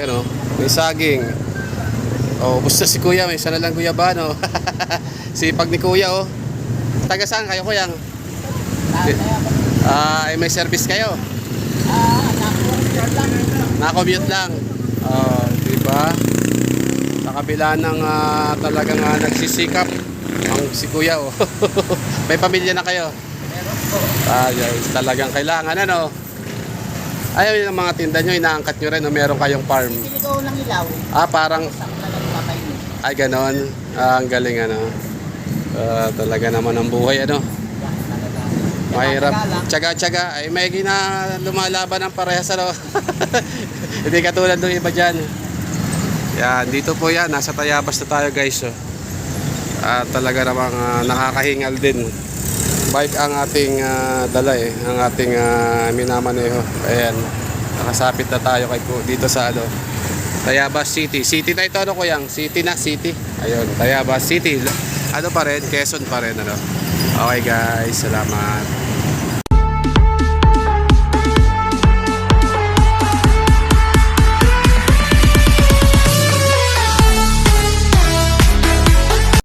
Ayan o, may saging. Oh, basta si kuya, may isa na lang kuya ba, no? Sipag ni kuya, oh. Taga saan kayo, kuya? Ah, eh, may service kayo? Na-commute lang. Oh, di ba? Sa kabila ng ah, talagang ah, nagsisikap ang si kuya, oh. may pamilya na kayo? Ah, yes, talagang kailangan, ano? Ayaw yung mga tinda nyo, inaangkat nyo rin o meron kayong farm. Siligaw ng ilaw. Ah, parang, ay ganon. Ah, ang galing ano. Ah, talaga naman ang buhay ano. Mahirap. Tsaga-tsaga. Ay may gina lumalaban ng parehas ano. Hindi katulad ng iba dyan. Yan, dito po yan. Nasa Tayabas na tayo guys. Oh. Ah, talaga namang ah, nakakahingal din. Bike ang ating ah, dala eh. Ang ating uh, minamaneho. Ayan. Nakasapit na tayo kay, dito sa ano. Tayabas City. City na ito ano kuyang? City na, city. Ayun, Tayabas City. Ano pa rin? Quezon pa rin ano. Okay guys, salamat.